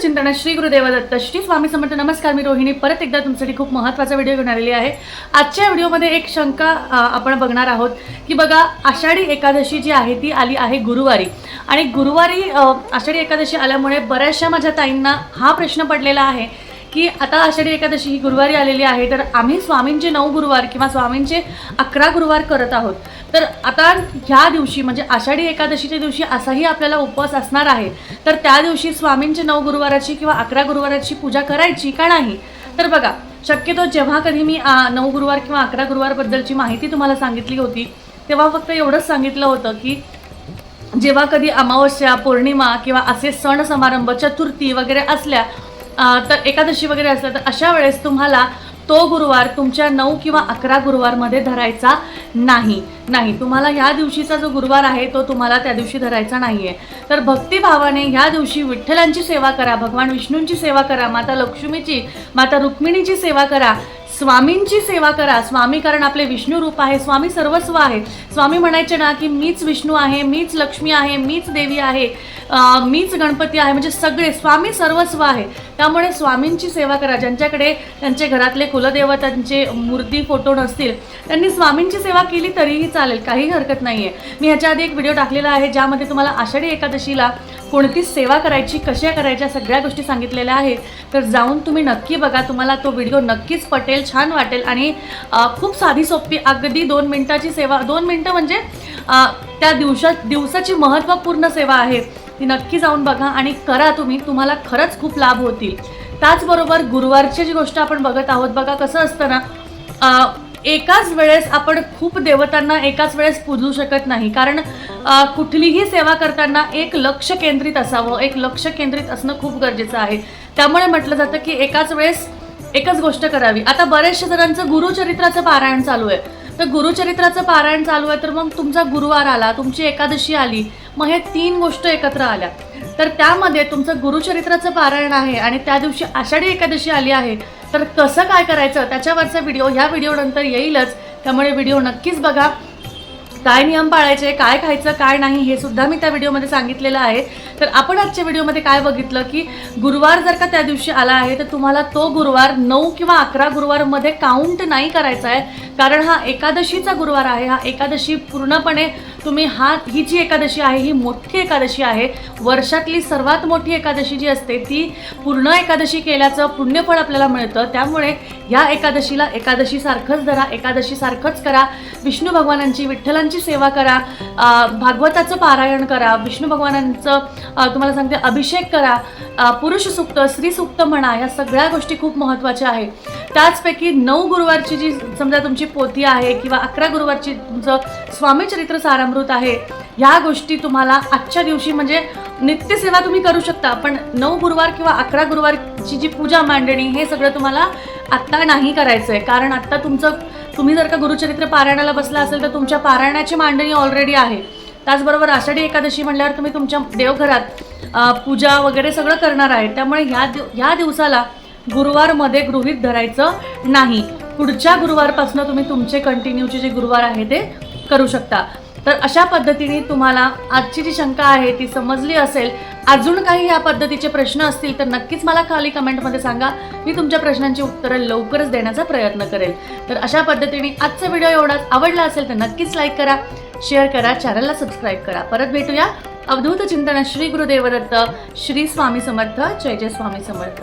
चिंतन श्री गुरुदेव दत्त श्री स्वामी समर्थ नमस्कार मी रोहिणी. परत एकदा तुमच्यासाठी खूप महत्त्वाचा व्हिडिओ घेऊन आलेली आहे. आजच्या व्हिडिओमध्ये एक शंका आपण बघणार आहोत की बघा आषाढी एकादशी जी आहे ती आली आहे गुरुवारी. आणि गुरुवारी आषाढी एकादशी आल्यामुळे बऱ्याचशा माझ्या ताईंना हा प्रश्न पडलेला आहे की आता आषाढी एकादशी ही गुरुवारी आलेली आहे तर आम्ही स्वामींचे नऊ गुरुवार किंवा स्वामींचे अकरा गुरुवार करत आहोत. तर आता ह्या दिवशी म्हणजे आषाढी एकादशीच्या दिवशी असाही आपल्याला उपवास असणार आहे. तर त्या दिवशी स्वामींचे नऊ गुरुवाराची किंवा अकरा गुरुवाराची पूजा करायची का नाही? तर बघा शक्यतो जेव्हा कधी मी नऊ गुरुवार किंवा अकरा गुरुवारबद्दलची माहिती तुम्हाला सांगितली होती तेव्हा फक्त एवढंच सांगितलं होतं की जेव्हा कधी अमावस्या पौर्णिमा किंवा असे सण समारंभ चतुर्थी वगैरे असल्या तर एकादशी वगैरे असल्या तर अशा वेळेस तुम्हाला तो गुरुवार तुमच्या नऊ किंवा अकरा गुरुवारमध्ये धरायचा नाही. नाही तुम्हाला ह्या दिवशीचा जो गुरुवार आहे तो तुम्हाला त्या दिवशी धरायचा नाही आहे तर भक्तिभावाने ह्या दिवशी विठ्ठलांची सेवा करा भगवान विष्णूंची सेवा करा माता लक्ष्मीची माता रुक्मिणीची सेवा करा. स्वामींची सेवा करा. स्वामी कारण आपले विष्णू रूप आहे. स्वामी सर्वस्व आहे. स्वामी म्हणायचे ना की मीच विष्णू आहे मीच लक्ष्मी आहे मीच देवी आहे मीच गणपती आहे. म्हणजे सगळे स्वामी सर्वस्व आहे. त्यामुळे स्वामींची सेवा करा. ज्यांच्याकडे त्यांचे घरातले कुलदेवतांचे मूर्ती फोटो नसतील त्यांनी स्वामींची सेवा केली तरीही चालेल. काही हरकत नाही आहे मी ह्याच्या आधी एक व्हिडिओ टाकलेला आहे ज्यामध्ये तुम्हाला आषाढी एकादशीला कोणती सेवा करायची कशा करायच्या सगळ्या गोष्टी सांगितलेल्या आहेत. तर जाऊन तुम्ही नक्की बघा. तुम्हाला तो व्हिडिओ नक्कीच पटेल. छान वाटेल आणि खूप साधी सोपी अगदी दोन मिनटाची सेवा दोन मिनटं म्हणजे त्या दिवसा दिवसाची महत्त्वपूर्ण सेवा आहे. ती नक्की जाऊन बघा आणि करा तुम्ही. तुम्हाला खरंच खूप लाभ होतील. त्याचबरोबर गुरुवारची जी गोष्ट आपण बघत आहोत बघा कसं असतं ना एकाच वेळेस आपण खूप देवतांना एकाच वेळेस पूजू शकत नाही. कारण कुठलीही सेवा करताना एक लक्ष केंद्रित असावं एक लक्ष केंद्रित असणं खूप गरजेचं आहे. त्यामुळे म्हटलं जातं की एकाच वेळेस एकच गोष्ट करावी. आता बऱ्याचशा जणांचं गुरुचरित्राचं पारायण चालू आहे. तर गुरुचरित्राचं पारायण चालू आहे तर मग तुमचा गुरुवार आला तुमची एकादशी आली मग हे तीन गोष्ट एकत्र आल्या. तर त्यामध्ये तुमचं गुरुचरित्राचं पारायण आहे आणि त्या दिवशी आषाढी एकादशी आली आहे. तर कसं काय करायचं? त्याच्यावरचा व्हिडिओ ह्या व्हिडिओनंतर येईलच. त्यामुळे व्हिडिओ नक्कीच बघा. काय नियम पाळायचे काय खायचं काय नाही हे सुद्धा मी त्या व्हिडिओमध्ये सांगितलेलं आहे. तर आपण आजच्या व्हिडिओमध्ये काय बघितलं की गुरुवार जर का त्या दिवशी आला आहे तर तुम्हाला तो गुरुवार नऊ किंवा अकरा गुरुवारमध्ये काउंट नाही करायचा आहे. कारण हा एकादशीचा गुरुवार आहे. हा एकादशी पूर्णपणे तुम्ही हा ही जी एकादशी आहे ही मोठी एकादशी आहे. वर्षातली सर्वात मोठी एकादशी जी असते ती पूर्ण एकादशी केल्याचं पुण्यफळ आपल्याला मिळतं. त्यामुळे या एकादशीला एकादशीसारखंच धरा एकादशीसारखंच करा. विष्णू भगवानांची विठ्ठलांची सेवा करा. भागवताचं पारायण करा. विष्णू भगवानांचं तुम्हाला सांगते अभिषेक करा. पुरुष सुक्त स्त्री सुक्त म्हणा या सगळ्या गोष्टी खूप महत्त्वाच्या आहेत. त्याचपैकी नऊ गुरुवारची जी समजा तुमची पोथी आहे किंवा अकरा गुरुवारची तुमचं स्वामीचरित्र सारामृत आहे ह्या गोष्टी तुम्हाला आजच्या दिवशी म्हणजे नित्यसेवा तुम्ही करू शकता पण नऊ गुरुवार किंवा अकरा गुरुवारची जी पूजा मांडणी हे सगळं तुम्हाला आत्ता नाही करायचं आहे कारण आत्ता तुमचं तुम्ही जर का गुरुचरित्र पारायणाला बसला असेल तर तुमच्या पारायणाची मांडणी ऑलरेडी आहे. त्याचबरोबर आषाढी एकादशी म्हणल्यावर तुम्ही तुमच्या देवघरात पूजा वगैरे सगळं करणार आहे. त्यामुळे ह्या दिव ह्या दिवसाला गुरुवारमध्ये गृहित धरायचं नाही. पुढच्या गुरुवारपासून तुम्ही तुमचे कंटिन्यूचे जे गुरुवार आहे ते करू शकता. तर अशा पद्धतीने तुम्हाला आजची जी शंका आहे ती समजली असेल अजून काही या पद्धतीचे प्रश्न असतील तर नक्कीच मला खाली कमेंटमध्ये सांगा. मी तुमच्या प्रश्नांची उत्तरं लवकरच देण्याचा प्रयत्न करेल. तर अशा पद्धतीने आजचा व्हिडिओ एवढाच आवडला असेल तर नक्कीच लाईक करा शेअर करा चॅनलला सबस्क्राईब करा. परत भेटूया. अवधूत चिंतन श्री गुरुदेवदत्त श्री स्वामी समर्थ जय जय स्वामी समर्थ.